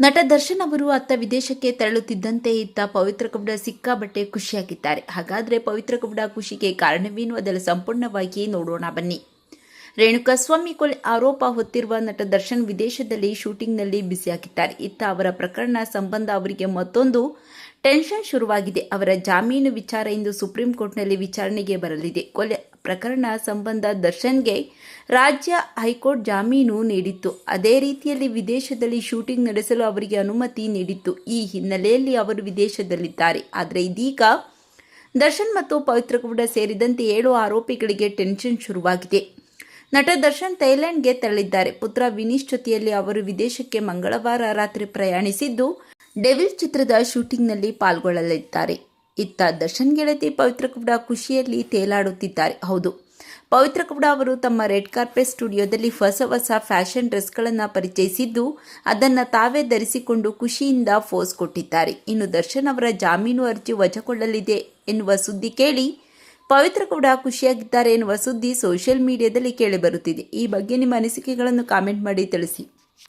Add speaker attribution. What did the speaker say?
Speaker 1: ನಟ ದರ್ಶನ್ ಅವರು ಅತ್ತ ವಿದೇಶಕ್ಕೆ ತೆರಳುತ್ತಿದ್ದಂತೆ ಇತ್ತ ಪವಿತ್ರ ಕಬಡ ಸಿಕ್ಕಾಬಟ್ಟೆ ಖುಷಿಯಾಗಿದ್ದಾರೆ. ಹಾಗಾದ್ರೆ ಪವಿತ್ರ ಕಬಡ ಖುಷಿಗೆ ಕಾರಣವೇನು? ಅದರ ಸಂಪೂರ್ಣವಾಗಿ ನೋಡೋಣ ಬನ್ನಿ. ರೇಣುಕಾಸ್ವಾಮಿ ಕೊಲೆ ಆರೋಪ ಹೊತ್ತಿರುವ ನಟ ದರ್ಶನ್ ವಿದೇಶದಲ್ಲಿ ಶೂಟಿಂಗ್ನಲ್ಲಿ ಬ್ಯುಸಿಯಾಗಿದ್ದಾರೆ. ಇತ್ತ ಅವರ ಪ್ರಕರಣ ಸಂಬಂಧ ಅವರಿಗೆ ಮತ್ತೊಂದು ಟೆನ್ಷನ್ ಶುರುವಾಗಿದೆ. ಅವರ ಜಾಮೀನು ವಿಚಾರ ಇಂದು ಸುಪ್ರೀಂ ಕೋರ್ಟ್ನಲ್ಲಿ ವಿಚಾರಣೆಗೆ ಬರಲಿದೆ. ಕೊಲೆ ಪ್ರಕರಣ ಸಂಬಂಧ ದರ್ಶನ್ಗೆ ರಾಜ್ಯ ಹೈಕೋರ್ಟ್ ಜಾಮೀನು ನೀಡಿತ್ತು. ಅದೇ ರೀತಿಯಲ್ಲಿ ವಿದೇಶದಲ್ಲಿ ಶೂಟಿಂಗ್ ನಡೆಸಲು ಅವರಿಗೆ ಅನುಮತಿ ನೀಡಿತ್ತು. ಈ ಹಿನ್ನೆಲೆಯಲ್ಲಿ ಅವರು ವಿದೇಶದಲ್ಲಿದ್ದಾರೆ. ಆದರೆ ಇದೀಗ ದರ್ಶನ್ ಮತ್ತು ಪವಿತ್ರ ಗೌಡ ಸೇರಿದಂತೆ ಏಳು ಆರೋಪಿಗಳಿಗೆ ಟೆನ್ಷನ್ ಶುರುವಾಗಿದೆ. ನಟ ದರ್ಶನ್ ಥೈಲ್ಯಾಂಡ್ಗೆ ತೆರಳಿದ್ದಾರೆ. ಪುತ್ರ ವಿನೀಶ್ ಜೊತೆಯಲ್ಲಿ ಅವರು ವಿದೇಶಕ್ಕೆ ಮಂಗಳವಾರ ರಾತ್ರಿ ಪ್ರಯಾಣಿಸಿದ್ದು, ಡೆವಿಲ್ ಚಿತ್ರದ ಶೂಟಿಂಗ್ನಲ್ಲಿ ಪಾಲ್ಗೊಳ್ಳಲಿದ್ದಾರೆ. ಇತ್ತ ದರ್ಶನ್ ಗೆಳತಿ ಪವಿತ್ರ ಕುಬ್ಡ ಖುಷಿಯಲ್ಲಿ ತೇಲಾಡುತ್ತಿದ್ದಾರೆ. ಹೌದು, ಪವಿತ್ರ ಕುಬ್ಡ ಅವರು ತಮ್ಮ ರೆಡ್ ಕಾರ್ಪೆಟ್ ಸ್ಟುಡಿಯೋದಲ್ಲಿ ಹೊಸ ಹೊಸ ಫ್ಯಾಷನ್ ಡ್ರೆಸ್ಗಳನ್ನು ಪರಿಚಯಿಸಿದ್ದು, ಅದನ್ನು ತಾವೇ ಧರಿಸಿಕೊಂಡು ಖುಷಿಯಿಂದ ಫೋಸ್ ಕೊಟ್ಟಿದ್ದಾರೆ. ಇನ್ನು ದರ್ಶನ್ ಅವರ ಜಾಮೀನು ಅರ್ಜಿ ವಜಗೊಳ್ಳಲಿದೆ ಎನ್ನುವ ಸುದ್ದಿ ಕೇಳಿ ಪವಿತ್ರ ಕೂಡ ಖುಷಿಯಾಗಿದ್ದಾರೆ ಎನ್ನುವ ಸುದ್ದಿ ಸೋಷಿಯಲ್ ಮೀಡಿಯಾದಲ್ಲಿ ಕೇಳಿಬರುತ್ತಿದೆ ಈ ಬಗ್ಗೆ ನಿಮ್ಮ ಅನಿಸಿಕೆಗಳನ್ನು ಕಾಮೆಂಟ್ ಮಾಡಿ ತಿಳಿಸಿ.